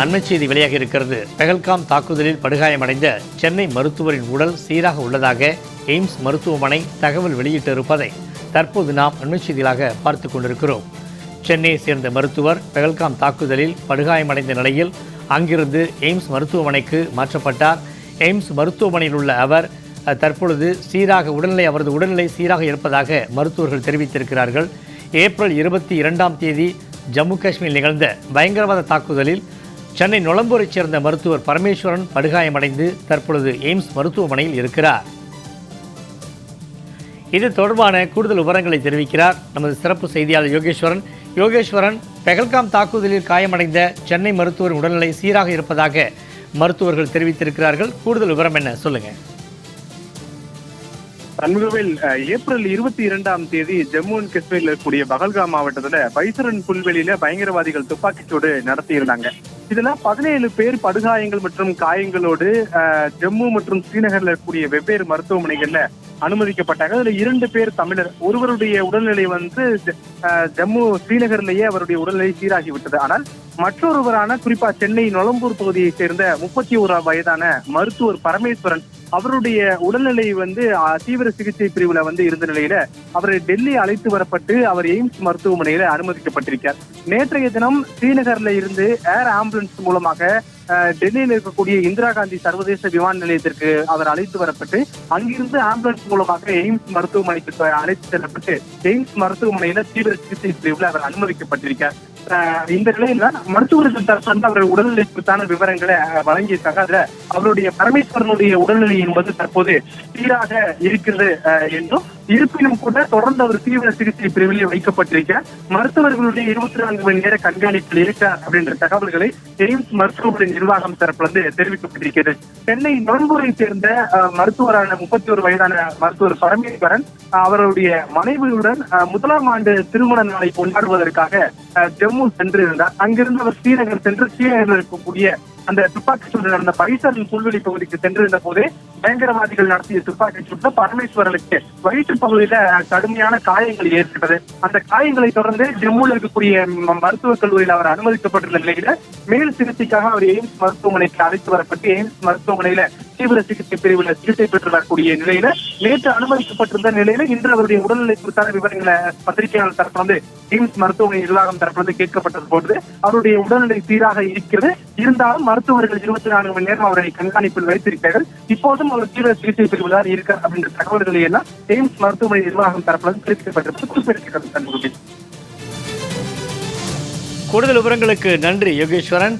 அண்மை செய்தி வெளியாக இருக்கிறது. பெகல்காம் தாக்குதலில் படுகாயமடைந்த சென்னை மருத்துவரின் உடல் சீராக உள்ளதாக எய்ம்ஸ் மருத்துவமனை தகவல் வெளியிட்டிருப்பதை தற்போது நாம் அண்மை செய்திகளாக பார்த்து கொண்டிருக்கிறோம். சென்னையை சேர்ந்த மருத்துவர் பெகல்காம் தாக்குதலில் படுகாயமடைந்த நிலையில் அங்கிருந்து எய்ம்ஸ் மருத்துவமனைக்கு மாற்றப்பட்டார். எய்ம்ஸ் மருத்துவமனையில் உள்ள அவர் தற்பொழுது சீராக உடல்நிலை அவரது உடல்நிலை சீராக இருப்பதாக மருத்துவர்கள் தெரிவித்திருக்கிறார்கள். ஏப்ரல் இருபத்தி இரண்டாம் தேதி ஜம்மு காஷ்மீரில் நிகழ்ந்த பயங்கரவாத தாக்குதலில் சென்னை நொளம்பூரைச் சேர்ந்த மருத்துவர் பரமேஸ்வரன் படுகாயமடைந்து தற்பொழுது எய்ம்ஸ் மருத்துவமனையில் இருக்கிறார். இது தொடர்பான கூடுதல் விவரங்களை தெரிவிக்கிறார் நமது சிறப்பு செய்தியாளர் யோகேஸ்வரன். யோகேஸ்வரன் பெகல்காம் தாக்குதலில் காயமடைந்த சென்னை மருத்துவர் உடல்நிலை சீராக இருப்பதாக மருத்துவர்கள் தெரிவித்திருக்கிறார்கள். கூடுதல் விவரம் என்ன? சொல்லுங்க. சண்முகவேல் ஏப்ரல் இருபத்தி இரண்டாம் தேதி ஜம்மு அண்ட் காஷ்மீர்ல இருக்கக்கூடிய பகல்காம் மாவட்டத்துல பைசரன் புல்வெளியில பயங்கரவாதிகள் துப்பாக்கிச்சூடு நடத்தியிருந்தாங்க. இதுல பதினேழு பேர் படுகாயங்கள் மற்றும் காயங்களோடு ஜம்மு மற்றும் ஸ்ரீநகர்ல இருக்கக்கூடிய வெவ்வேறு மருத்துவமனைகள்ல அனுமதிக்கப்பட்டாங்க. அதுல இரண்டு பேர் தமிழர். ஒருவருடைய உடல்நிலை வந்து ஜம்மு ஸ்ரீநகர்லயே அவருடைய உடல்நிலை சீராகி விட்டது. ஆனால் மற்றொருவரான குறிப்பா சென்னை நொளம்பூர் பகுதியை சேர்ந்த முப்பத்தி ஓரா வயதான மருத்துவர் பரமேஸ்வரன் அவருடைய உடல்நிலை வந்து தீவிர சிகிச்சை பிரிவுல வந்து இருந்த நிலையில அவரை டெல்லி அழைத்து வரப்பட்டு அவர் எய்ம்ஸ் மருத்துவமனையில அனுமதிக்கப்பட்டிருக்கார். நேற்றைய தினம் ஸ்ரீநகர்ல இருந்து ஏர் ஆம்புலன்ஸ் மூலமாக அஹ், டெல்லியில் இருக்கக்கூடிய இந்திரா காந்தி சர்வதேச விமான நிலையத்திற்கு அவர் அழைத்து வரப்பட்டு அங்கிருந்து ஆம்புலன்ஸ் மூலமாக எய்ம்ஸ் மருத்துவமனைக்கு அழைத்து செல்லப்பட்டு எய்ம்ஸ் மருத்துவமனையில தீவிர சிகிச்சை பிரிவுல அவர் அனுமதிக்கப்பட்டிருக்கார். இந்த நிலையில மருத்துவர்கள் தரப்பு வந்து அவர் உடல்நிலை குறித்தான விவரங்களை அஹ், வழங்கியிருக்காங்க. அதுல அவருடைய பரமேஸ்வரனுடைய உடல்நிலை என்பது தற்போது சீராக இருக்கிறது அஹ், என்றும் இருப்பினும் கூட தொடர்ந்து அவர் தீவிர சிகிச்சை பிரிவிலே வைக்கப்பட்டிருக்க மருத்துவர்களுடைய இருபத்தி நான்கு மணி நேர கண்காணிப்பில் இருக்க அப்படின்ற தகவல்களை எய்ம்ஸ் மருத்துவமனை நிர்வாகம் தரப்புல இருந்து தெரிவிக்கப்பட்டிருக்கிறது. சென்னை நொன்பூரை சேர்ந்த மருத்துவரான முப்பத்தி ஒரு வயதான மருத்துவர் பரமேஸ்வரன் அவருடைய மனைவியுடன் முதலாம் ஆண்டு திருமண நாளை கொண்டாடுவதற்காக அஹ், ஜம்மு சென்றிருந்தார். அங்கிருந்து அவர் ஸ்ரீநகர் சென்று ஸ்ரீநகரில் இருக்கக்கூடிய அந்த துப்பாக்கி சூடு நடந்த பைசரின் புல்வெளி பகுதிக்கு சென்றிருந்த போதே பயங்கரவாதிகள் நடத்திய துப்பாக்கி சூட்டில் பரமேஸ்வரனுக்கு வயிற்று பகுதியில கடுமையான காயங்கள் ஏற்பட்டது. அந்த காயங்களை தொடர்ந்து ஜம்முல இருக்கக்கூடிய மருத்துவக் கல்லூரியில் அவர் அனுமதிக்கப்பட்டுள்ள நிலையில மேல் சிகிச்சைக்காக அவர் எய்ம்ஸ் மருத்துவமனைக்கு அழைத்து வரப்பட்டு எய்ம்ஸ் மருத்துவமனையில தீவிர சிகிச்சை பிரிவில் சிகிச்சை பெற்று வரக்கூடிய நிலையில நேற்று அனுமதிக்கப்பட்டிருந்த நிலையில இன்று அவருடைய உடல்நிலை குறித்தான விவரங்களை பத்திரிகையாளர் தரப்பு வந்து எய்ம்ஸ் மருத்துவமனை நிர்வாகம் தரப்பு வந்து கேட்கப்பட்டது போது அவருடைய உடல்நிலை சீராக இருக்கிறது. இருந்தாலும் மருத்துவர்கள் இருபத்தி நான்கு மணி நேரம் அவரை கண்காணிப்பில் வைத்திருக்கிறார்கள். இப்போதும் அவர் தீவிர சிகிச்சை பிரிவில் தான் இருக்கார் அப்படின்ற தகவல்களை எல்லாம் எய்ம்ஸ் மருத்துவமனை நிர்வாகம் தரப்பில் தெரிவிக்கப்பட்டிருப்பது குறிப்பிட்டிருக்கிறது கூடுதல் விவரங்களுக்கு நன்றி யோகேஸ்வரன்.